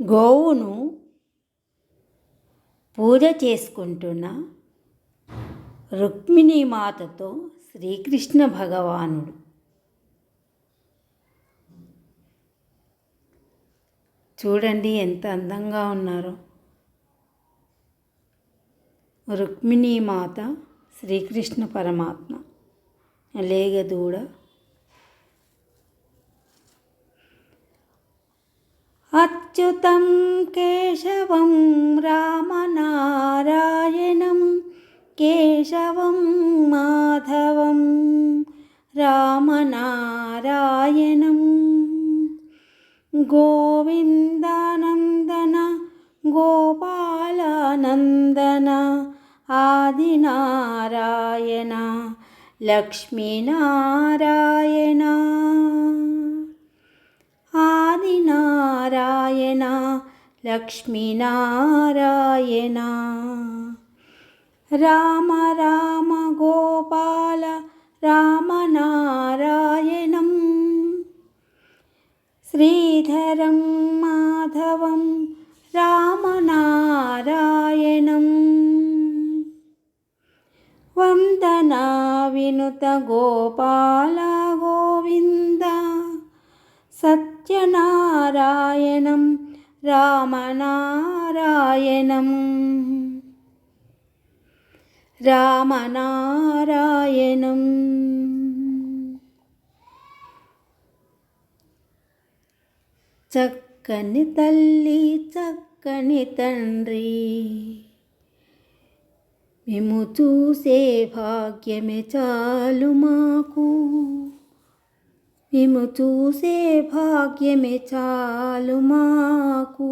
గోవును పూజ చేసుకుంటున్న రుక్మిణీమాతతో శ్రీకృష్ణ భగవానుడు. చూడండి ఎంత అందంగా ఉన్నారో. రుక్మిణీమాత శ్రీకృష్ణ పరమాత్మ. లేగదూడ अच्युतं केशवं रामनारायणं केशवं माधवं रामनारायणं। गोविन्दानन्दन गोपालानन्दन आदिनारायण लक्ष्मीनारायण। नारायण लक्ष्मीनारायण राम राम गोपाल रामनारायणं श्रीधरं माधवं रामनारायणं वन्दनाविनुतगोपालगोविन्द सत् సత్యనారాయణం రామనారాయణం. రామనారాయణం. చక్కని తల్లి చక్కని తండ్రి. మేము చూసే భాగ్యమే చాలు మాకు. మేము చూసే భాగ్యమే చాలు మాకు.